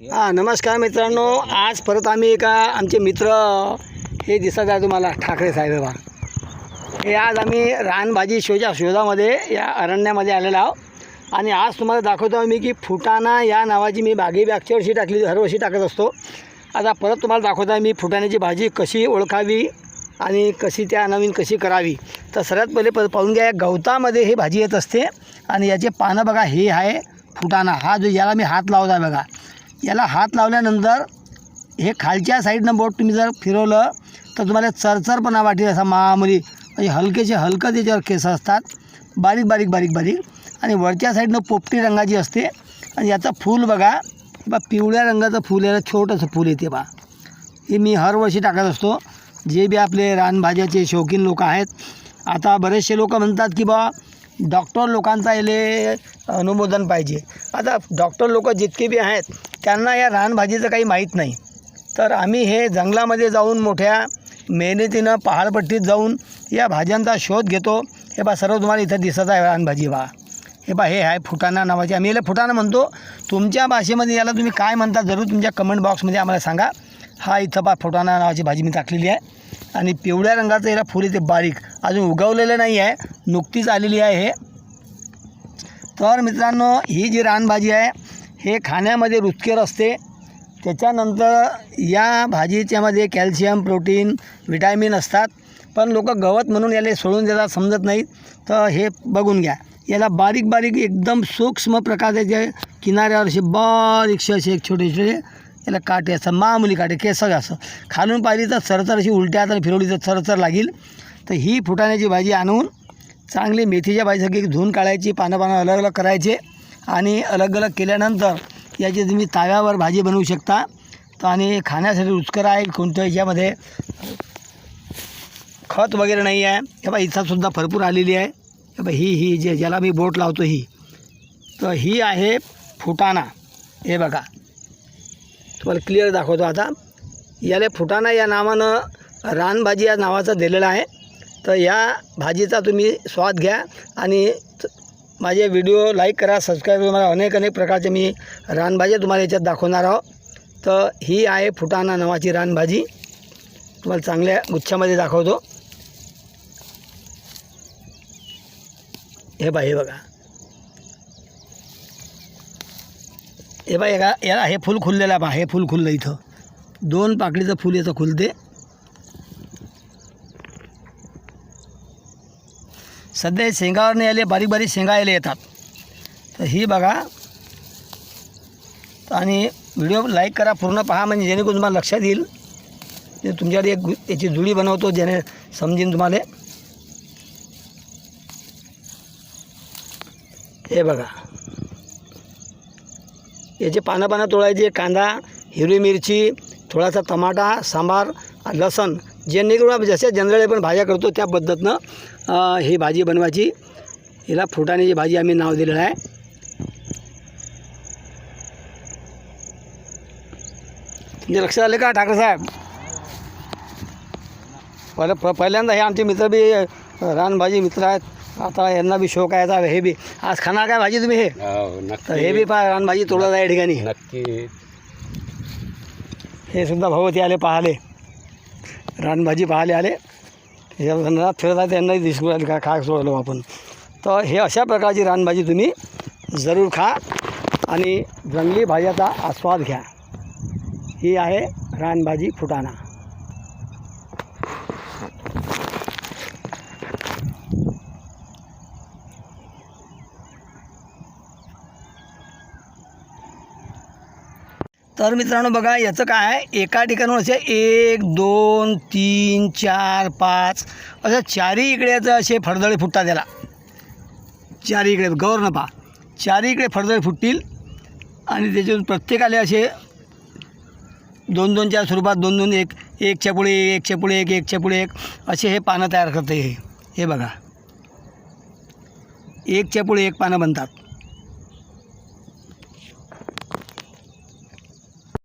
हां नमस्कार मित्रांनो. आज परत आम्ही एका आमचे मित्र हे दिसत आहे तुम्हाला ठाकरे साहेब बा हे आज आम्ही रानभाजी शोजा शोधामध्ये या अरण्यामध्ये आलेलो आहोत. आणि आज तुम्हाला दाखवतो मी की फुटाणा या नावाची मी बागी मागच्या वर्षी टाकली हरवर्षी टाकत असतो. आता परत तुम्हाला दाखवतो आहे मी फुटाण्याची भाजी कशी ओळखावी आणि कशी त्या नवीन कशी करावी. तर सर्वात पहिले प पाहून घ्या गवतामध्ये ही भाजी येत असते आणि याचे पानं बघा हे आहे फुटाणा. हा जो याला मी हात लावला आहे बघा. याला हात लावल्यानंतर हे खालच्या साईडनं बोट तुम्ही जर फिरवलं तर तुम्हाला चरचरपणा वाटेल असा मामुली. म्हणजे हलकेचे हलकं त्याच्यावर केस असतात. बारीक बारीक बारीक बारीक. आणि वरच्या साईडनं पोपटी रंगाची असते. आणि याचं फूल बघा. बा पिवळ्या रंगाचं फूल याला छोटंसं फूल येते बा हे मी हरवर्षी टाकत असतो. जे बी आपले रानभाज्याचे शौकीन लोक आहेत. आता बरेचसे लोक म्हणतात की बा डॉक्टर लोकांचा याले अनुमोदन पाहिजे. आता डॉक्टर लोक जितके बी आहेत त्यांना या रानभाजीचं काही माहीत नाही. तर आम्ही हे जंगलामध्ये जाऊन मोठ्या मेहनतीनं पहाडपट्टीत जाऊन या भाज्यांचा शोध घेतो. हे बा सर्व तुम्हाला इथं दिसत आहे रानभाजी बा हे बा हे आहे फुटाणा नावाची. आम्ही याला फुटाणा म्हणतो. तुमच्या भाषेमध्ये याला तुम्ही काय म्हणता जरूर तुमच्या कमेंट बॉक्समध्ये आम्हाला सांगा. हा इथं बा फुटाणा नावाची भाजी मी टाकलेली आहे. आणि पिवळ्या रंगाचं याला फुल येते बारीक. अजून उगवलेलं नाही आहे नुकतीच आलेली आहे हे. तर मित्रांनो ही जी रानभाजी आहे हे खाण्यामध्ये रुचकर असते. त्याच्यानंतर या भाजीच्यामध्ये कॅल्शियम प्रोटीन विटॅमिन असतात. पण लोक गवत म्हणून याला सोडून देतात समजत नाहीत. तर हे बघून घ्या. याला बारीक बारीक एकदम सूक्ष्म प्रकारचे जे किनाऱ्यावर असे बारीकसे असे एक छोटे छोटे याला काटे असतात. मामुली काटे केसं असं. खालून पाहिली तर सरसर अशी उलट्या हाताने फिरवली तर सरसर लागेल. तर ही फुटाण्याची भाजी आणून चांगली मेथीच्या भाजीसारखी धुवून काढायची पानं पानं अलग अलग करायचे आणि अलग अलग केल्यानंतर याची तुम्ही ताव्यावर भाजी बनवू शकता. तर आणि खाण्यासाठी रुचकर आहे कोणत्या याच्यामध्ये खत वगैरे नाही आहे. हे बा इथंसुद्धा भरपूर आलेली आहे. हे बा ही ही जे ज्याला मी बोट लावतो ही. तर ही आहे फुटाणा. हे बघा. तुम्हाला क्लिअर दाखवतो आता. याला फुटाणा या नावानं रानभाजी या नावाचं दिलेलं आहे. तर या भाजीचा तुम्ही स्वाद घ्या आणि माझे व्हिडिओ लाईक करा सबस्क्राईब करा. अनेक अनेक प्रकारचे मी रानभाज्या तुम्हाला याच्यात दाखवणार आहोत. तर ही आहे फुटाणा नावाची रानभाजी. तुम्हाला चांगल्या गुच्छामध्ये दाखवतो. हे बा हे बघा. हे बा एका याला हे फूल खुललेलं आहे हे फूल खुललं इथं. दोन पाकळीचं फूल याचं खुलते. सध्या शेंगावर शेंगावरने आले बारीक बारीक शेंगा यायला येतात. तर ही बघा. आणि व्हिडिओ लाईक करा पूर्ण पहा म्हणजे जेणेकरून तुम्हाला लक्षात येईल. ते तुमच्याकडे एक याची जुळी बनवतो ज्याने समजेन तुम्हाला. हे बघा. याचे पानं पानं तोडायचे कांदा हिरवी मिरची थोडासा टमाटा सांबार लसण. जेणेकरून जसे जनरल आपण भाज्या करतो त्या पद्धतीनं ही भाजी बनवायची. हिला फुटाण्याची भाजी आम्ही नाव दिलेलं आहे. तुमच्या लक्षात आले का ठाकरे साहेब? पहिलं प पहिल्यांदा हे आमचे मित्र बी रानभाजी मित्र आहेत. आता यांना बी शौक आहे आता हे बी. आज खाणार काय भाजी तुम्ही हे? हो तर हे बी पहा रानभाजी तोडत आहे या ठिकाणी. नक्की. हे सुद्धा भगवती आले पाहाले. रानभाजी पाहायला आले. त्याच्या फिरत आहे त्यांनाही दिसू राहिले का काय सोडलो आपण. तर हे अशा प्रकारची रानभाजी तुम्ही जरूर खा आणि जंगली भाज्याचा आस्वाद घ्या. ही आहे रानभाजी फुटाणा. तर मित्रांनो बघा याचं काय आहे? एका ठिकाणून असे एक दोन तीन चार पाच असं चारही इकडे याचं असे फडदळे फुटतात त्याला चारही इकडे गौर न पहा. चारही इकडे फडदळे फुटतील आणि त्याच्यातून प्रत्येकाले असे दोन दोनच्या स्वरूपात दोन दोन एक एकच्या पुढे एक एकच्या पुढे एक एकच्या पुढे एक असे हे पानं तयार करते हे. हे बघा. एकच्या पुढे एक पानं बनतात.